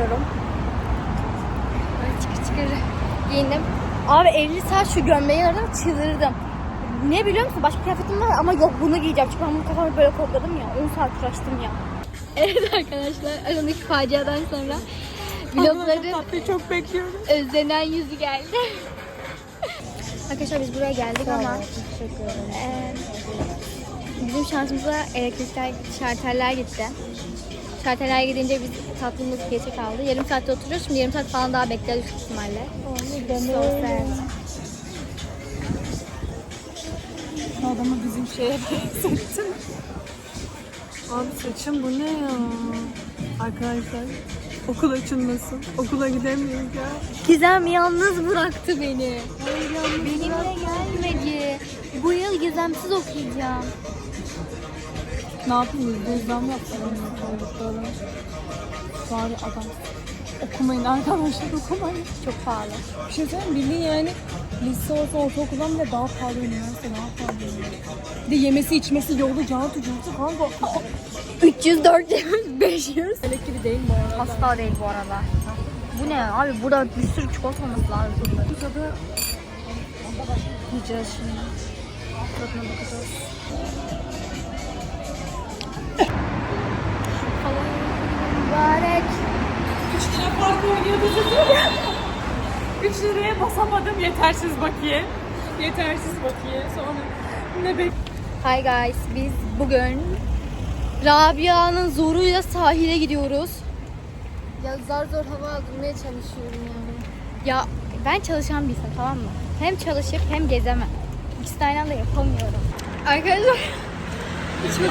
giyiyorum. Böyle çıkır çıkır giyindim. Abi 50 saat şu gömleği aradım çıldırdım. Ne biliyor musun? Başka kıyafetim var ama yok bunu giyeceğim. Çünkü ben bunu kafamı böyle kodladım ya. 10 saat uğraştım ya. Evet arkadaşlar. Önceki faciadan sonra vlogların Tatlıyı çok bekliyorum. özlenen yüzü geldi. Arkadaşlar biz buraya geldik ama eee, bizim şansımıza elektrikler, şarteller gitti. Şarteller gidince biz tatlımız geçe kaldı. Yarım saatte oturuyoruz. Şimdi yarım saat falan daha bekleriz ihtimalle. So sad. Adamı bizim şeye benzettin. Abi saçım bu ne ya? Arkadaşlar okul açılmasın. Okula gidemiyoruz ya. Gizem yalnız bıraktı beni. Benimle gelmedi. Bu yıl gizemsiz okuyacağım. Ne yapayım biz gözlem yapalım. Yapalım. Bari adam. Okumayın arkadaşlar okumayın. Çok pahalı. Bir şey söyleyeyim mi? bildiğin yani lise olsa ortaokuldan bile daha pahalı üniversite daha pahalı. Bir de yemesi içmesi yolu canı tutuyorsa kanka. 300, 400, 500. Melek gibi değil bu arada. Asla değil bu arada. Bu ne abi? Burada bir sürü çikolata olması lazım. Bu tadı yiyeceğiz şimdi. Tadına bakacağız. Fark oynuyordu sizi. 3 liraya basamadım yetersiz bakiye. Yetersiz bakiye. Sonra ne bek... Hi guys, biz bugün Rabia'nın zoruyla sahile gidiyoruz. Ya zar zor hava aldırmaya çalışıyorum yani. Ya ben çalışan bir insan tamam mı? Hem çalışıp hem gezemem. İkisini aynı anda yapamıyorum. Arkadaşlar çok...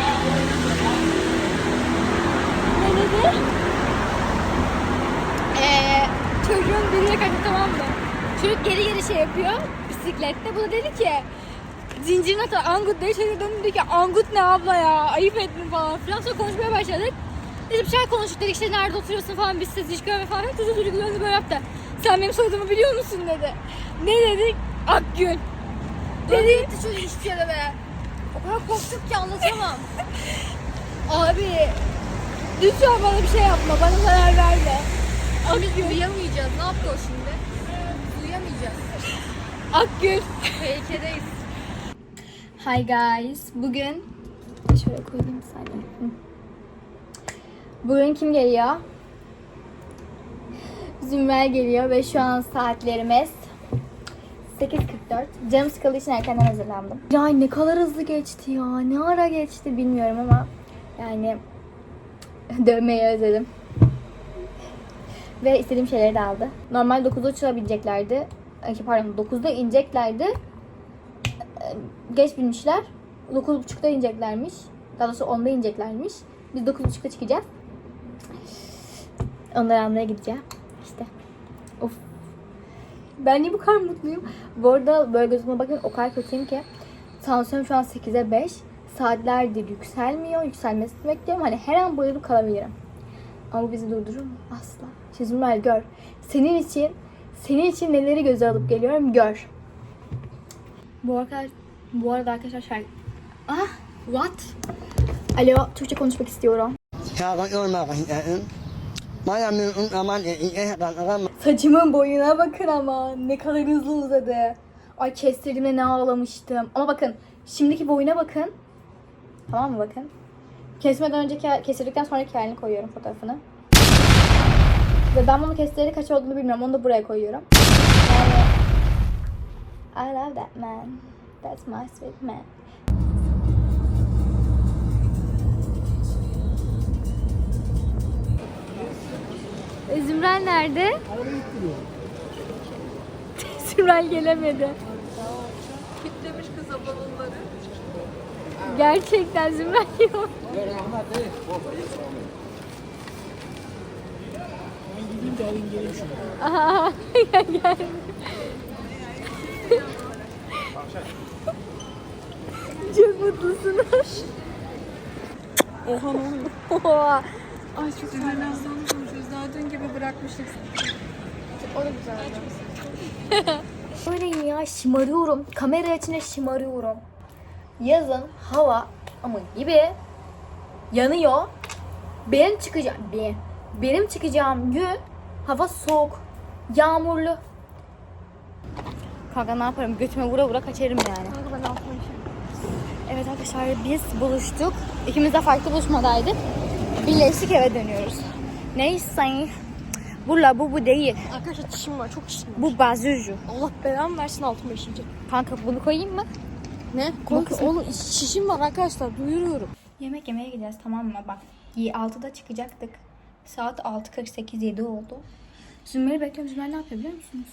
Ne dedi? Ee, çocuğun birine kaçtı tamam mı? Çocuk geri geri şey yapıyor bisiklette. Bu da dedi ki zincirin atı Angut diye çocuk döndü dedi ki Angut ne abla ya ayıp ettin falan filan. Sonra konuşmaya başladık. Biz bir şeyler konuştuk dedik işte nerede oturuyorsun falan biz sizi hiç görme falan. Çocuk çocuk döndü böyle yaptı. Sen benim soyadımı biliyor musun dedi. Ne dedik? Akgün. Dedi. Gitti çocuk hiçbir yere be. O kadar korktuk ki anlatamam. Abi lütfen bana bir şey yapma. Bana zarar verme. Biz uyuyamayacağız. Ne yapıyor şimdi? Uyuyamayacağız. Akgün. Tehlikedeyiz. Hi guys. Bugün şöyle koyayım sadece. Bugün kim geliyor? Zümrel geliyor ve şu an saatlerimiz 8.44. Canım sıkıldığı için erkenden hazırlandım. Ya ne kadar hızlı geçti ya. Ne ara geçti bilmiyorum ama yani dövmeyi özledim. Ve istediğim şeyleri de aldı. Normal 9'da uçurabileceklerdi. Ay, Pardon 9'da ineceklerdi geç binmişler. 9.30'da ineceklermiş. Daha doğrusu 10'da ineceklermiş. Biz 9.30'da çıkacağız. Onları almaya gideceğim. İşte. Of. Ben niye bu kadar mutluyum? Bu arada böyle gözüme bakın o kadar kötüyüm ki. Tansiyonum şu an 8'e 5. Saatlerdir yükselmiyor. Yükselmesini bekliyorum. Hani her an bayılıp kalabilirim. Ama bizi durdurur mu? Asla. Çizimler gör. Senin için senin için neleri göze alıp geliyorum gör. Bu arada, bu arada arkadaşlar şarkı... Ah! What? Alo, Türkçe konuşmak istiyorum. Saçımın boyuna bakın ama ne kadar hızlı uzadı. Ay kestirdiğimde ne ağlamıştım. Ama bakın şimdiki boyuna bakın. Tamam mı bakın. Kesmeden önceki kestirdikten sonraki halini koyuyorum fotoğrafını. Ve ben bunu kestireli kaç olduğunu bilmiyorum. Onu da buraya koyuyorum. Yani I love that man. That's my sweet man. E, Zümrel nerede? Zümrel gelemedi. Kitlemiş kıza balonları. Gerçekten Zümrel yok. Aha, gel gel. Çok mutlusunuz. Oha ne oluyor? Oha. Ay çok terlemden konuşuyoruz. Daha dün gibi bırakmıştık. O da güzeldi. Öyleyim ya şımarıyorum. Kamera içinde şımarıyorum. Yazın hava ama gibi yanıyor. Ben çıkacağım. Ben. Benim çıkacağım gün hava soğuk, yağmurlu. Kanka ne yaparım? Götüme vura vura kaçarım yani. Kanka ben Evet arkadaşlar biz buluştuk. İkimiz de farklı buluşmadaydık. Birleştik eve dönüyoruz. Neyse. Bu la bu bu değil. Arkadaşlar çişim var. çok çişim var. Bu bazucu. Allah belamı versin altıma işince. Kanka bunu koyayım mı? Ne? Kanka oğlum şişim var arkadaşlar. Duyuruyorum. Yemek yemeye gideceğiz tamam mı? Bak 6'da çıkacaktık. Saat 6.48 7 oldu. Zümer'i bekliyorum. Zümer ne yapıyor biliyor musunuz?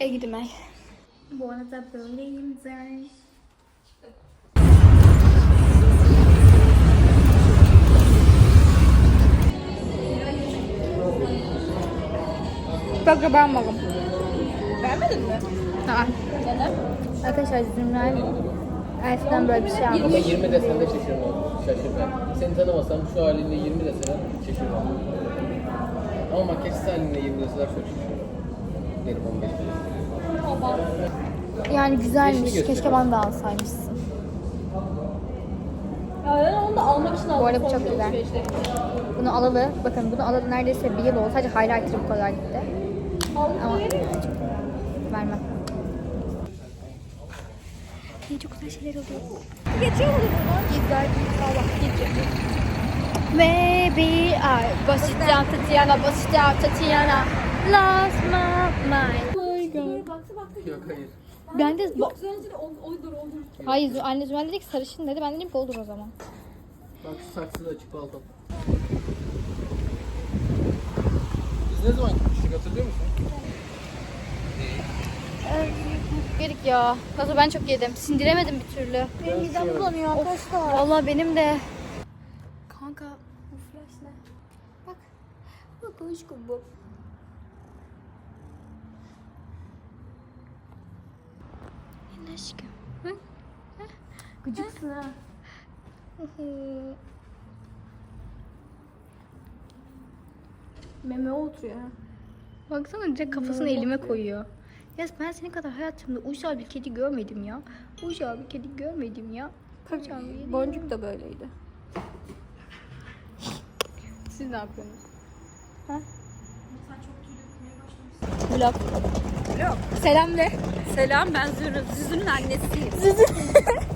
E gidim ay. Bu arada böyleyim zaten. Bak ben balım. Beğenmedin mi? Tamam. Arkadaşlar Zümrel Elf'ten böyle bir şey almış. Ama 20 desen de şaşırmam. Şaşırmam. Seni tanımasam şu halinle 20 deseler şaşırmam. Ama makyajsız halinle 20 deseler çok şaşırırım. Derim 15 derim. Yani güzelmiş. Keşke bana da alsaymışsın. Ya ben onu da almak için aldım. Bu arada bu çok güzel. Bunu alalı, bakın bunu alalı neredeyse bir yıl oldu. Sadece highlighter bu kadar gitti. Ama vermem. Ne çok güzel şeyler oluyor. Geçiyor mu buradan? Güzel bir Allah geçiyor. Maybe I bust it down Tatiana, bust it down Tatiana. Lost my mind. Yok hayır. Ben de Hayır anne Zümen dedi ki sarışın dedi. Ben dedim ki olur o zaman. Bak şu saksıda açık balkon. Biz ne zaman gitmiştik hatırlıyor musun? Yedik ya. Gaza ben çok yedim. Sindiremedim bir türlü. Benim midem bulanıyor arkadaşlar. Vallahi benim de. Kanka bu flash ne? Bak. Bak aşkım bu. Ne aşkım? Hı? Gıcıksın ha. Meme oturuyor ha. Baksana direkt kafasını elime koyuyor. Ya ben senin kadar hayatımda uysal bir kedi görmedim ya. Uysal bir kedi görmedim ya. Uysal bir. Boncuk da böyleydi. Siz ne yapıyorsunuz? Vlog. Selam de. Selam ben Züzü'nün annesiyim.